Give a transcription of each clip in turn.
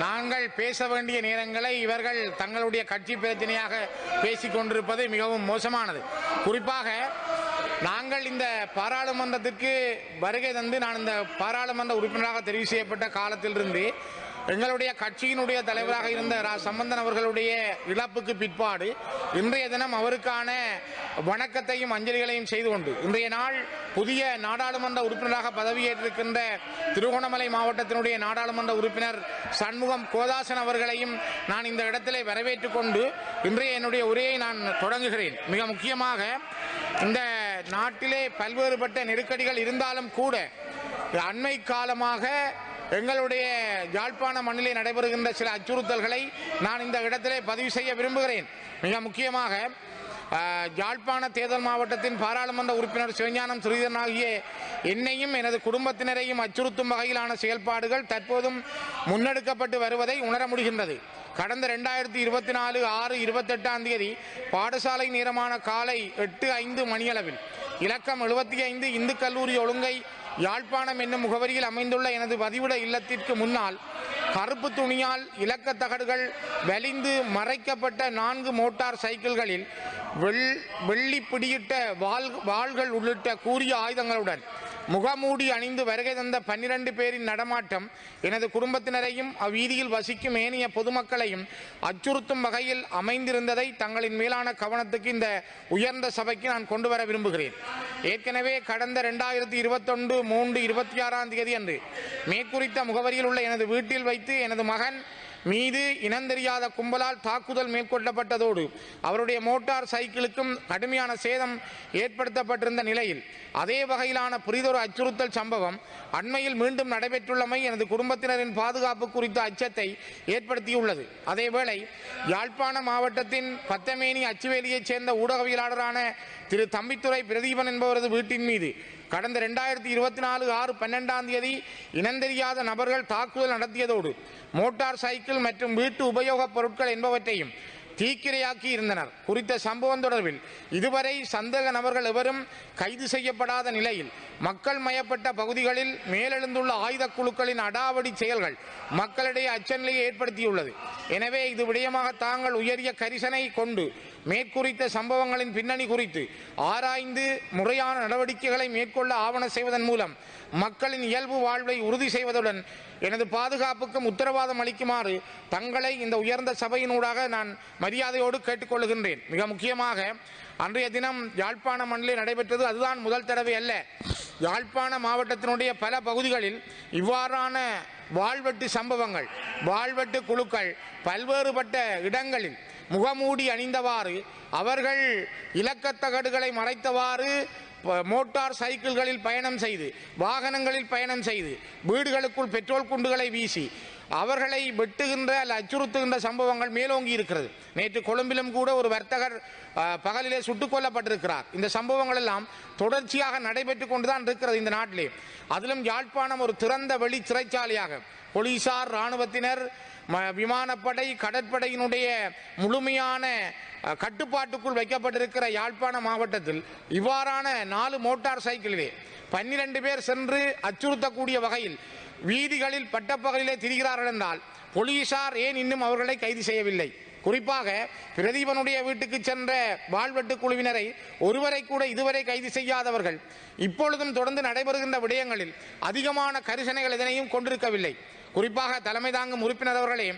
நாங்கள் பேச வேண்டிய நேரங்களை இவர்கள் தங்களுடைய கட்சி பிரச்சனையாக பேசிக் கொண்டிருப்பது மிகவும் மோசமானது. குறிப்பாக நாங்கள் இந்த பாராளுமன்றத்திற்கு வருகை தந்து நான் இந்த பாராளுமன்ற உறுப்பினராக தெரிவு செய்யப்பட்ட காலத்திலிருந்து எங்களுடைய கட்சியினுடைய தலைவராக இருந்த ரா சம்பந்தன் அவர்களுடைய இழப்புக்கு பிற்பாடு இன்றைய தினம் அவருக்கான வணக்கத்தையும் அஞ்சலிகளையும் செய்து கொண்டு இன்றைய நாள் புதிய நாடாளுமன்ற உறுப்பினராக பதவியேற்றிருக்கின்ற திருகோணமலை மாவட்டத்தினுடைய நாடாளுமன்ற உறுப்பினர் சண்முகம் கோதாசன் அவர்களையும் நான் இந்த இடத்திலே வரவேற்றுக் கொண்டு இன்றைய என்னுடைய உரையை நான் தொடங்குகிறேன். மிக முக்கியமாக இந்த நாட்டிலே பல்வேறுபட்ட நெருக்கடிகள் இருந்தாலும் கூட அண்மை காலமாக எங்களுடைய யாழ்ப்பாண மண்ணிலே நடைபெறுகின்ற சில அச்சுறுத்தல்களை நான் இந்த இடத்திலே பதிவு செய்ய விரும்புகிறேன். மிக முக்கியமாக யாழ்ப்பாண தேர்தல் மாவட்டத்தின் பாராளுமன்ற உறுப்பினர் சிவஞானம் ஸ்ரீதரன் ஆகிய என்னையும் எனது குடும்பத்தினரையும் அச்சுறுத்தும் வகையிலான செயல்பாடுகள் தற்போதும் முன்னெடுக்கப்பட்டு வருவதை உணர முடிகின்றது. கடந்த ரெண்டாயிரத்தி இருபத்தி நாலு ஆறு இருபத்தெட்டாம் தேதி பாடசாலை நேரமான காலை எட்டு ஐந்து மணியளவில் இலக்கம் எழுபத்தி ஐந்து இந்து கல்லூரி ஒழுங்கை யாழ்ப்பாணம் என்னும் முகவரியில் அமைந்துள்ள எனது பதிவிட இல்லத்திற்கு முன்னால் கருப்பு துணியால் இலக்கத் தகடுகள் வலிந்து மறைக்கப்பட்ட நான்கு மோட்டார் சைக்கிள்களில் வெள் வெள்ளி பிடியிட்ட வாள் வாள்கள் உள்ளிட்ட கூறிய ஆயுதங்களுடன் முகமூடி அணிந்து வருகை தந்த பன்னிரண்டு பேரின் நடமாட்டம் எனது குடும்பத்தினரையும் அவ்வீதியில் வசிக்கும் ஏனைய பொதுமக்களையும் அச்சுறுத்தும் வகையில் அமைந்திருந்ததை தங்களின் மேலான கவனத்துக்கு இந்த உயர்ந்த சபைக்கு நான் கொண்டு வர விரும்புகிறேன். ஏற்கனவே கடந்த ரெண்டாயிரத்தி இருபத்தொன்று மூன்று இருபத்தி ஆறாம் தேதி அன்று மேற்குறித்த முகவரியில் உள்ள எனது வீட்டில் வைத்து எனது மகன் மீது இனந்தெரியாத கும்பலால் தாக்குதல் மேற்கொள்ளப்பட்டதோடு அவருடைய மோட்டார் சைக்கிளுக்கும் கடுமையான சேதம் ஏற்படுத்தப்பட்டிருந்த நிலையில் அதே வகையிலான புரிதொரு அச்சுறுத்தல் சம்பவம் அண்மையில் மீண்டும் நடைபெற்றுள்ளமை எனது குடும்பத்தினரின் பாதுகாப்பு குறித்த அச்சத்தை ஏற்படுத்தியுள்ளது. அதேவேளை யாழ்ப்பாண மாவட்டத்தின் பத்தமேனி அச்சுவேலியைச் சேர்ந்த ஊடகவியலாளரான திரு தம்பித்துறை பிரதீபன் என்பவரது வீட்டின் மீது கடந்த ரெண்டாயிரத்தி இருபத்தி நாலு ஆறு பன்னெண்டாம் தேதி இனந்தெரியாத நபர்கள் தாக்குதல் நடத்தியதோடு மோட்டார் சைக்கிள் மற்றும் வீட்டு உபயோகப் பொருட்கள் என்பவற்றையும் தீக்கிரையாக்கி இருந்தனர். குறித்த சம்பவம் தொடர்பில் இதுவரை சந்தேக நபர்கள் எவரும் கைது செய்யப்படாத நிலையில் மக்கள் மயப்பட்ட பகுதிகளில் மேலெழுந்துள்ள ஆயுத குழுக்களின் அடாவடி செயல்கள் மக்களிடையே அச்சநிலையை ஏற்படுத்தியுள்ளது. எனவே இது விடயமாக தாங்கள் உயரிய கரிசனை கொண்டு மேற்குறித்த சம்பவங்களின் பின்னணி குறித்து ஆராய்ந்து முறையான நடவடிக்கைகளை மேற்கொள்ள ஆவண செய்வதன் மூலம் மக்களின் இயல்பு வாழ்வை உறுதி செய்வதுடன் எனது பாதுகாப்புக்கும் உத்தரவாதம் அளிக்குமாறு தங்களை இந்த உயர்ந்த சபையினூடாக நான் மரியாதையோடு கேட்டுக்கொள்கின்றேன். மிக முக்கியமாக அன்றைய தினம் யாழ்ப்பாண மண்ணிலே நடைபெற்றது அதுதான் முதல் தடவை அல்ல. யாழ்ப்பாண மாவட்டத்தினுடைய பல பகுதிகளில் இவ்வாறான வாழ்வெட்டு சம்பவங்கள் வாழ்வெட்டு குழுக்கள் பல்வேறுபட்ட இடங்களில் முகமூடி அணிந்தவாறு அவர்கள் இலக்கத்தகடுகளை மறைத்தவாறு மோட்டார் சைக்கிள்களில் பயணம் செய்து வாகனங்களில் பயணம் செய்து வீடுகளுக்குள் பெட்ரோல் குண்டுகளை வீசி அவர்களை வெட்டுகின்ற அல்ல அச்சுறுத்துகின்ற சம்பவங்கள் மேலோங்கி இருக்கிறது. நேற்று கொழும்பிலும் கூட ஒரு வர்த்தகர் பகலிலே சுட்டுக் கொல்லப்பட்டிருக்கிறார். இந்த சம்பவங்கள் எல்லாம் தொடர்ச்சியாக நடைபெற்று கொண்டுதான் இருக்கிறது இந்த நாட்டிலே. அதிலும் யாழ்ப்பாணம் ஒரு திறந்த வெளி சிறைச்சாலையாக போலீசார் இராணுவத்தினர் விமானப்படை கடற்படையினுடைய முழுமையான கட்டுப்பாட்டுக்குள் வைக்கப்பட்டிருக்கிற யாழ்ப்பாண மாவட்டத்தில் இவ்வாறான நாலு மோட்டார் சைக்கிளிலே பன்னிரண்டு பேர் சென்று அச்சுறுத்தக்கூடிய வகையில் வீதிகளில் பட்டப்பகலிலே திரிகிறார்கள் என்றால் போலீசார் ஏன் இன்னும் அவர்களை கைது செய்யவில்லை? குறிப்பாக பிரதீபனுடைய வீட்டுக்கு சென்ற வாழ்வெட்டு குழுவினரை ஒருவரை கூட இதுவரை கைது செய்யாதவர்கள் இப்பொழுதும் தொடர்ந்து நடைபெறுகின்ற விடயங்களில் அதிகமான கரிசனைகள் எதனையும் கொண்டிருக்கவில்லை. குறிப்பாக தலைமை தாங்கும் உறுப்பினர் அவர்களே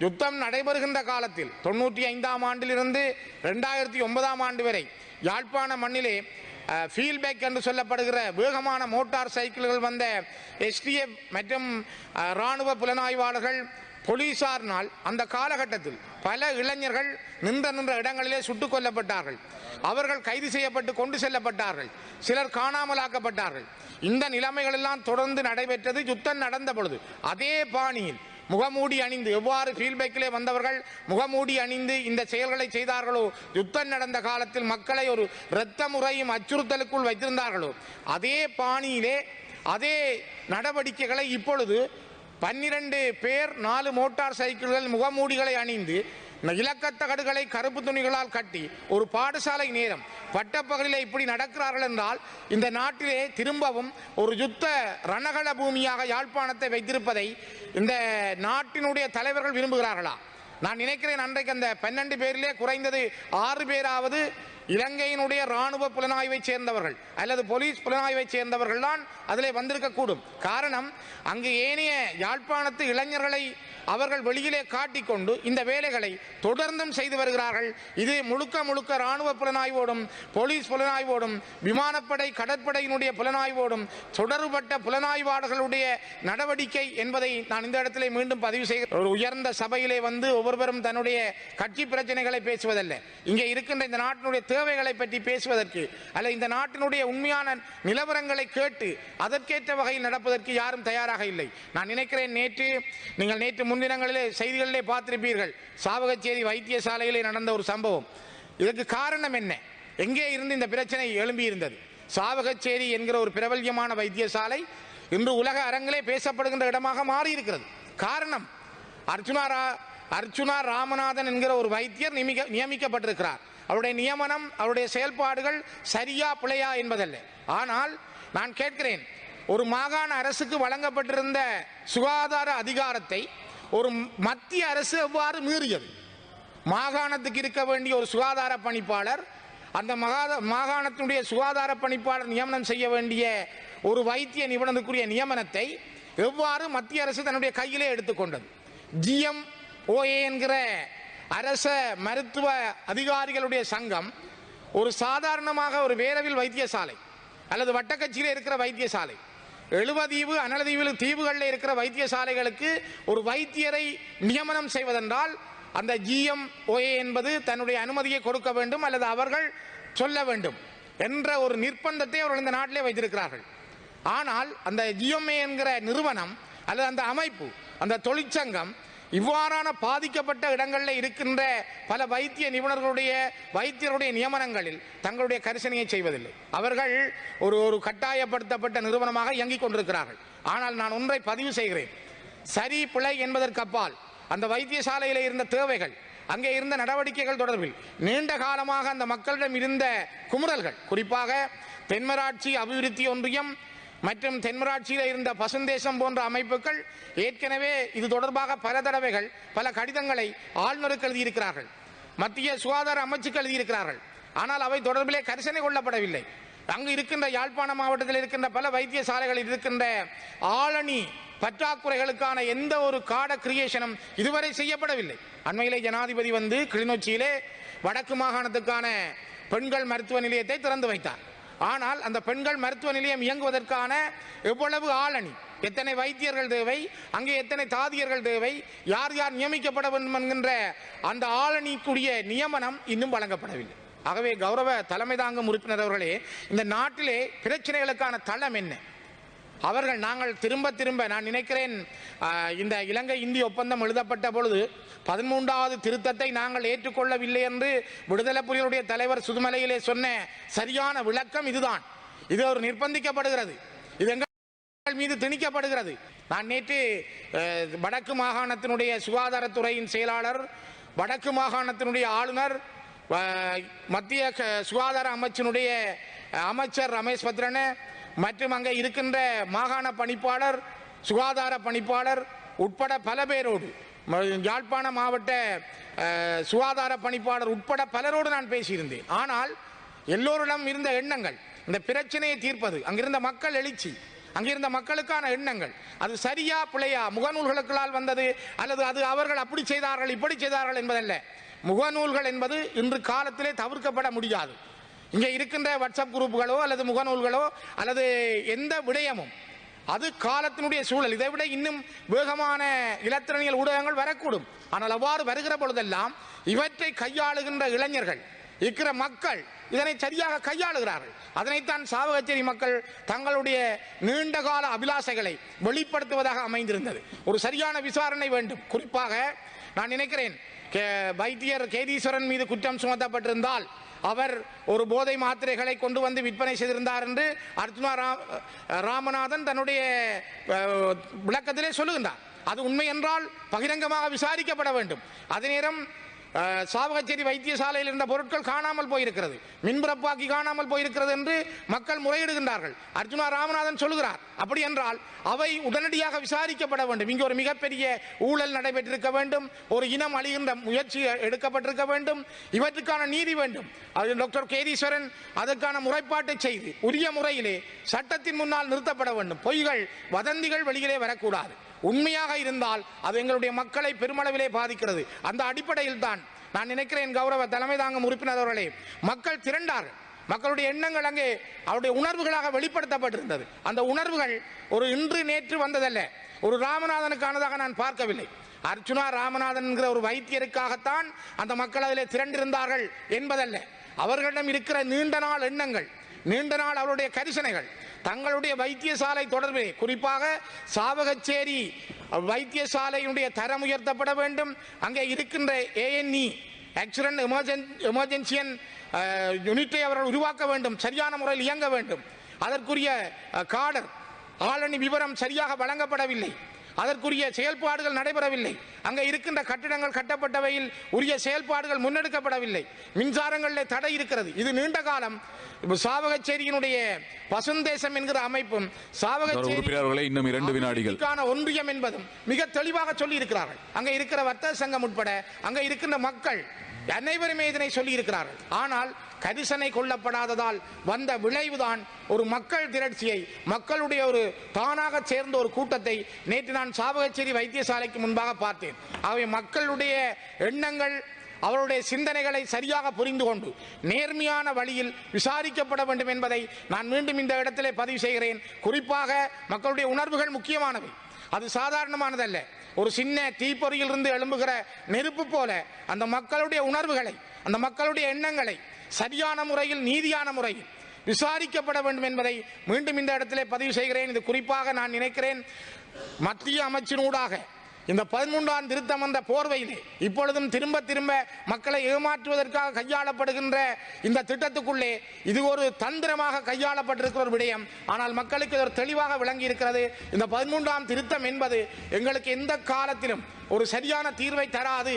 யுத்தம் நடைபெறுகின்ற காலத்தில் தொண்ணூற்றி ஐந்தாம் ஆண்டிலிருந்து ரெண்டாயிரத்தி ஒன்பதாம் ஆண்டு வரை யாழ்ப்பாண மண்ணிலே ஃபீல்பேக் என்று சொல்லப்படுகிற வேகமான மோட்டார் சைக்கிள்கள் வந்த எஸ்டிஎஃப் மற்றும் இராணுவ புலனாய்வாளர்கள் போலீசாரினால் அந்த காலகட்டத்தில் பல இளைஞர்கள் நின்ற நின்ற இடங்களிலே சுட்டுக் கொல்லப்பட்டார்கள். அவர்கள் கைது செய்யப்பட்டு கொண்டு செல்லப்பட்டார்கள். சிலர் காணாமலாக்கப்பட்டார்கள். இந்த நிலைமைகள் எல்லாம் தொடர்ந்து நடைபெற்றது யுத்தம் நடந்த பொழுது. அதே பாணியில் முகமூடி அணிந்து எவ்வாறு ஃபீல்பேக்கிலே வந்தவர்கள் முகமூடி அணிந்து இந்த செயல்களை செய்தார்களோ யுத்தம் நடந்த காலத்தில் மக்களை ஒரு இரத்த முறையும் அச்சுறுத்தலுக்குள் வைத்திருந்தார்களோ அதே பாணியிலே அதே நடவடிக்கைகளை இப்பொழுது பன்னிரண்டு பேர் நாலு மோட்டார் சைக்கிள்கள் முகமூடிகளை அணிந்து இலக்கத்தகடுகளை கருப்பு துணிகளால் கட்டி ஒரு பாடசாலை நேரம் பட்டப்பகலில் இப்படி நடக்கிறார்கள் என்றால் இந்த நாட்டிலே திரும்பவும் ஒரு யுத்த ரணகள பூமியாக யாழ்ப்பாணத்தை வைத்திருப்பதை இந்த நாட்டினுடைய தலைவர்கள் விரும்புகிறார்களா? நான் நினைக்கிறேன் அன்றைக்கு அந்த பன்னெண்டு பேரிலே குறைந்தது ஆறு பேராவது இலங்கையினுடைய ராணுவ புலனாய்வை சேர்ந்தவர்கள் அல்லது போலீஸ் புலனாய்வை சேர்ந்தவர்கள் தான் அதிலே வந்திருக்கக்கூடும். காரணம் அங்கு ஏனைய யாழ்ப்பாணத்து இளைஞர்களை அவர்கள் வெளியிலே காட்டிக்கொண்டு இந்த வேலைகளை தொடர்ந்தும் செய்து வருகிறார்கள். இது முழுக்க முழுக்க இராணுவ புலனாய்வோடும் போலீஸ் புலனாய்வோடும் விமானப்படை கடற்படையினுடைய புலனாய்வோடும் தொடர்பட்ட புலனாய்வாளர்களுடைய நடவடிக்கை என்பதை நான் இந்த இடத்திலே மீண்டும் பதிவு செய்கிறேன். ஒரு உயர்ந்த சபையிலே வந்து ஒவ்வொருவரும் தன்னுடைய கட்சி பிரச்சனைகளை பேசுவதல்ல. இங்கே இருக்கின்ற இந்த நாட்டினுடைய தேவைகளை பற்றி பேசுவதற்கு அல்ல இந்த நாட்டினுடைய உண்மையான நிலவரங்களை கேட்டு அதற்கேற்ற வகையில் நடப்பதற்கு யாரும் தயாராக இல்லை. நான் நினைக்கிறேன் நேற்று நீங்கள் நேற்று முன்தினங்களிலே செய்திகளிலே பார்த்திருப்பீர்கள். சாவகச்சேரி வைத்தியசாலையிலே நடந்த ஒரு சம்பவம். இதற்கு காரணம் என்ன? எங்கே இருந்து இந்த பிரச்சனை எழும்பி இருந்தது சாவகச்சேரி என்கிற ஒரு பிரபல்யமான வைத்தியசாலை இன்று உலக அரங்கிலே பேசப்படுகின்ற இடமாக மாறியிருக்கிறது. காரணம் அர்ச்சுனா ரா அர்ச்சுனா ராமநாதன் என்கிற ஒரு வைத்தியர் நியமிக்க நியமிக்கப்பட்டிருக்கிறார். அவருடைய நியமனம் அவருடைய செயல்பாடுகள் சரியா பிழையா என்பதல்ல. ஆனால் நான் கேட்கிறேன் ஒரு மாகாண அரசுக்கு வழங்கப்பட்டிருந்த சுகாதார அதிகாரத்தை ஒரு மத்திய அரசு எவ்வாறு மீறியது? மாகாணத்துக்கு இருக்க வேண்டிய ஒரு சுகாதார பணிப்பாளர் அந்த மகாத மாகாணத்தினுடைய சுகாதார பணிப்பாளர் நியமனம் செய்ய வேண்டிய ஒரு வைத்திய நிபுணருக்குரிய நியமனத்தை எவ்வாறு மத்திய அரசு தன்னுடைய கையிலே எடுத்துக்கொண்டது? ஜிஎம் ஓஏ என்கிற அரச மருத்துவ அதிகாரிகளுடைய சங்கம் ஒரு சாதாரணமாக ஒரு வேரவில் வைத்தியசாலை அல்லது வட்டக்கட்சியில் இருக்கிற வைத்தியசாலை எழுவதீவு அனலதீவில் தீவுகளில் இருக்கிற வைத்தியசாலைகளுக்கு ஒரு வைத்தியரை நியமனம் செய்வதென்றால் அந்த ஜிஎம் ஓஏ என்பது தன்னுடைய அனுமதியை கொடுக்க வேண்டும் அல்லது அவர்கள் சொல்ல வேண்டும் என்ற ஒரு நிர்பந்தத்தை அவர்கள் இந்த நாட்டிலே வைத்திருக்கிறார்கள். ஆனால் அந்த ஜிஎம்ஏ என்கிற நிறுவனம் அல்லது அந்த அமைப்பு அந்த தொழிற்சங்கம் இவ்வாறான பாதிக்கப்பட்ட இடங்களில் இருக்கின்ற பல வைத்திய நிபுணர்களுடைய வைத்தியருடைய நியமனங்களில் தங்களுடைய கரிசனையை செய்வதில்லை. அவர்கள் ஒரு ஒரு கட்டாயப்படுத்தப்பட்ட நிறுவனமாக இயங்கிக் கொண்டிருக்கிறார்கள். ஆனால் நான் ஒன்றை பதிவு செய்கிறேன். சரி பிழை என்பதற்கு அப்பால் அந்த வைத்தியசாலையில் இருந்த தேவைகள் அங்கே இருந்த நடவடிக்கைகள் தொடர்பில் நீண்ட காலமாக அந்த மக்களிடம் இருந்த குமுறல்கள் குறிப்பாக தென்மராட்சி அபிவிருத்தி ஒன்றியம் மற்றும் தென்மராட்சியில் இருந்த பசுந்தேசம் போன்ற அமைப்புகள் ஏற்கனவே இது தொடர்பாக பல தடவைகள் பல கடிதங்களை ஆளுநருக்கு எழுதியிருக்கிறார்கள். மத்திய சுகாதார அமைச்சுக்கு எழுதியிருக்கிறார்கள். ஆனால் அவை தொடர்பிலே கரிசனை கொள்ளப்படவில்லை. அங்கு இருக்கின்ற யாழ்ப்பாண மாவட்டத்தில் இருக்கின்ற பல வைத்தியசாலைகளில் இருக்கின்ற ஆளணி பற்றாக்குறைகளுக்கான எந்த ஒரு காட கிரியேஷனும் இதுவரை செய்யப்படவில்லை. அண்மையிலே ஜனாதிபதி வந்து கிளிநொச்சியிலே வடக்கு மாகாணத்துக்கான பெண்கள் மருத்துவ நிலையத்தை திறந்து வைத்தார். ஆனால் அந்த பெண்கள் மருத்துவ நிலையம் இயங்குவதற்கான எவ்வளவு ஆளணி? எத்தனை வைத்தியர்கள் தேவை? அங்கே எத்தனை தாதியர்கள் தேவை? யார் யார் நியமிக்கப்பட வேண்டும் என்கின்ற அந்த ஆளணிக்குரிய நியமனம் இன்னும் வழங்கப்படவில்லை. ஆகவே கௌரவ தலைமை தாங்கும் உறுப்பினர் அவர்களே இந்த நாட்டிலே பிரச்சனைகளுக்கான தளம் என்ன? அவர்கள் நாங்கள் திரும்ப திரும்ப நான் நினைக்கிறேன் இந்த இலங்கை இந்திய ஒப்பந்தம் எழுதப்பட்ட பொழுது பதிமூன்றாவது திருத்தத்தை நாங்கள் ஏற்றுக்கொள்ளவில்லை என்று விடுதலை புலிகளுடைய தலைவர் சுதுமலையிலே சொன்ன சரியான விளக்கம் இதுதான். இது ஒரு நிர்பந்திக்கப்படுகிறது. இது எங்கள் மீது திணிக்கப்படுகிறது. நான் நேற்று வடக்கு மாகாணத்தினுடைய சுகாதாரத்துறையின் செயலாளர் வடக்கு மாகாணத்தினுடைய ஆளுநர் மத்திய க- சுகாதார அமைச்சினுடைய அமைச்சர் ரமேஷ் பத்ரனை மற்றும் அங்கே இருக்கின்ற மாகாண பணிப்பாளர் சுகாதார பணிப்பாளர் உட்பட பல பேரோடு யாழ்ப்பாண மாவட்ட சுகாதார பணிப்பாளர் உட்பட பலரோடு நான் பேசியிருந்தேன். ஆனால் எல்லோரிடம் இருந்த எண்ணங்கள் இந்த பிரச்சனையை தீர்ப்பது அங்கிருந்த மக்கள் எழுச்சி அங்கிருந்த மக்களுக்கான எண்ணங்கள் அது சரியா பிழையா முகநூல்களுக்களால் வந்தது அல்லது அது அவர்கள் அப்படி செய்தார்கள் இப்படி செய்தார்கள் என்பதல்ல. முகநூல்கள் என்பது இன்று காலத்திலே தவிர்க்கப்பட முடியாது. இங்கே இருக்கின்ற வாட்ஸ்அப் குரூப்புகளோ அல்லது முகநூல்களோ அல்லது எந்த விடயமும் அது காலத்தினுடைய சூழல். இதை விட இன்னும் வேகமான இலத்திரனியல் ஊடகங்கள் வரக்கூடும். ஆனால் அவ்வாறு வருகிற பொழுதெல்லாம் இவற்றை கையாளுகின்ற இளைஞர்கள் இருக்கிற மக்கள் இதனை சரியாக கையாளுகிறார்கள். அதனைத்தான் சாவகச்சேரி மக்கள் தங்களுடைய நீண்டகால அபிலாசைகளை வெளிப்படுத்துவதாக அமைந்திருந்தது. ஒரு சரியான விசாரணை வேண்டும். குறிப்பாக நான் நினைக்கிறேன் வைத்தியர் கேதீஸ்வரன் மீது குற்றம் சுமத்தப்பட்டிருந்தால் அவர் ஒரு போதை மாத்திரைகளை கொண்டு வந்து விற்பனை செய்திருந்தார் என்று அர்ஜுனா ரா- ராமநாதன் தன்னுடைய விளக்கத்திலே சொல்லுகின்றார். அது உண்மை என்றால் பகிரங்கமாக விசாரிக்கப்பட வேண்டும். அதே நேரம் சாவகச்சேரி வைத்தியசாலையில் இருந்த பொருட்கள் காணாமல் போயிருக்கிறது. மின்பிறப்பாக்கி காணாமல் போயிருக்கிறது என்று மக்கள் முறையிடுகின்றார்கள். அர்ஜுனா ராமநாதன் சொல்லுகிறார். அப்படி என்றால் அவை உடனடியாக விசாரிக்கப்பட வேண்டும். இங்கு ஒரு மிகப்பெரிய ஊழல் நடைபெற்றிருக்க வேண்டும். ஒரு இனம் அழிகின்ற முயற்சி எடுக்கப்பட்டிருக்க வேண்டும். இவற்றுக்கான நீதி வேண்டும். அது டாக்டர் கேதீஸ்வரன் அதற்கான முறைப்பாட்டை செய்து உரிய முறையிலே சட்டத்தின் முன்னால் நிறுத்தப்பட வேண்டும். பொய்கள் வதந்திகள் வெளியிலே வரக்கூடாது. உண்மையாக இருந்தால் அது எங்களுடைய மக்களை பெருமளவிலே பாதிக்கிறது. அந்த அடிப்படையில் தான் நான் நினைக்கிறேன் கௌரவ தலைமை தாங்கும் உறுப்பினர் அவர்களே மக்கள் திரண்டார்கள். மக்களுடைய எண்ணங்கள் அங்கே அவருடைய உணர்வுகளாக வெளிப்படுத்தப்பட்டிருந்தது. அந்த உணர்வுகள் ஒரு இன்று நேற்று வந்ததல்ல ஒரு ராமநாதனுக்கானதாக நான் பார்க்கவில்லை. அர்ச்சுனா ராமநாதன் என்கிற ஒரு வைத்தியருக்காகத்தான் அந்த மக்கள் அதில் திரண்டிருந்தார்கள் என்பதல்ல. அவர்களிடம் இருக்கிற நீண்ட நாள் எண்ணங்கள் நீண்ட நாள் அவருடைய கரிசனைகள் தங்களுடைய வைத்தியசாலை தொடர்பிலே குறிப்பாக சாவகச்சேரி வைத்தியசாலையினுடைய தரம் உயர்த்தப்பட வேண்டும். அங்கே இருக்கின்ற ஏஎன்இ ஆக்சிடென்ட் எமர்ஜென் எமர்ஜென்சியன் யூனிட்டை அவர்கள் உருவாக்க வேண்டும். சரியான முறையில் இயங்க வேண்டும். அதற்குரிய காடர் ஆளணி விவரம் சரியாக வழங்கப்படவில்லை. அதற்குரிய செயல்பாடுகள் நடைபெறவில்லை. அங்கே இருக்கின்ற கட்டிடங்கள் கட்டப்பட்டவையில் உரிய செயல்பாடுகள் முன்னெடுக்கப்படவில்லை. மின்சாரங்களில் தடை இருக்கிறது. இது நீண்ட காலம் சாவகச்சேரியினுடைய பசுந்தேசம் என்கிற அமைப்பும் சாவகச்சேரி இன்னும் இரண்டு வினாடிகள். ஒன்றியம் என்பதும் மிக தெளிவாக சொல்லி இருக்கிறார்கள் அங்க இருக்கிற வர்த்தக சங்கம் உட்பட அங்க இருக்கின்ற மக்கள் அனைவருமே இதனை சொல்லி இருக்கிறார்கள் ஆனால் கரிசனை கொள்ளப்படாததால் வந்த விளைவுதான் ஒரு மக்கள் திரட்சியை மக்களுடைய ஒரு தானாக சேர்ந்த ஒரு கூட்டத்தை நேற்று நான் சாவகச்சேரி வைத்தியசாலைக்கு முன்பாக பார்த்தேன். அவை மக்களுடைய எண்ணங்கள் அவருடைய சிந்தனைகளை சரியாக புரிந்து கொண்டு நேர்மையான வழியில் விசாரிக்கப்பட வேண்டும் என்பதை நான் மீண்டும் இந்த இடத்திலே பதிவு செய்கிறேன். குறிப்பாக மக்களுடைய உணர்வுகள் முக்கியமானவை. அது சாதாரணமானதல்ல. ஒரு சின்ன தீப்பொறியிலிருந்து எழும்புகிற நெருப்பு போல அந்த மக்களுடைய உணர்வுகளை அந்த மக்களுடைய எண்ணங்களை சரியான முறையில் நீதியான முறையில் விசாரிக்கப்பட வேண்டும் என்பதை மீண்டும் இந்த இடத்திலே பதிவு செய்கிறேன். இது குறிப்பாக நான் நினைக்கிறேன் மத்திய அமைச்சினூடாக இந்த பதிமூன்றாம் திருத்தம் வந்த போர்வையிலே இப்பொழுதும் திரும்ப திரும்ப மக்களை ஏமாற்றுவதற்காக கையாளப்படுகின்ற இந்த திட்டத்துக்குள்ளே இது ஒரு தந்திரமாக கையாளப்பட்டிருக்கிற ஒரு விடயம். ஆனால் மக்களுக்கு இது ஒரு தெளிவாக விளங்கி இருக்கிறது இந்த பதிமூன்றாம் திருத்தம் என்பது எங்களுக்கு எந்த காலத்திலும் ஒரு சரியான தீர்வை தராது.